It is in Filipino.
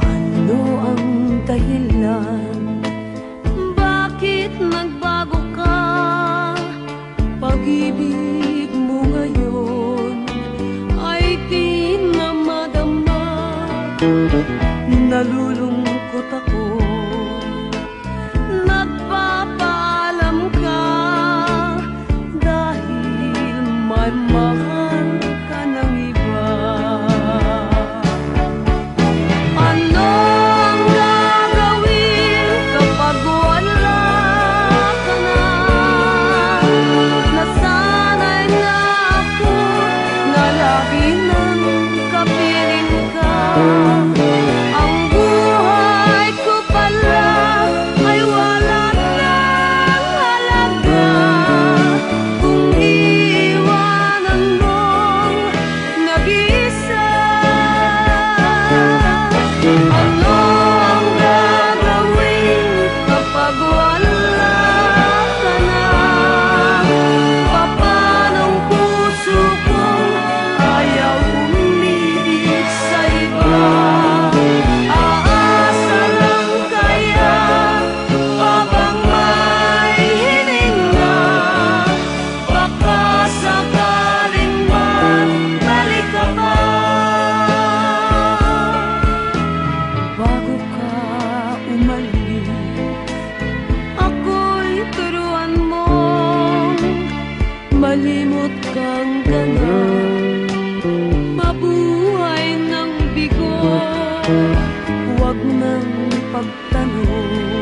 Ano ang dahilan? Bakit nagbago ka? Pag-ibig mo ngayon ay di na madama. Nalulungkot ako. around. Kang gana Mabuhay ng bigo. Huwag nang pagtanong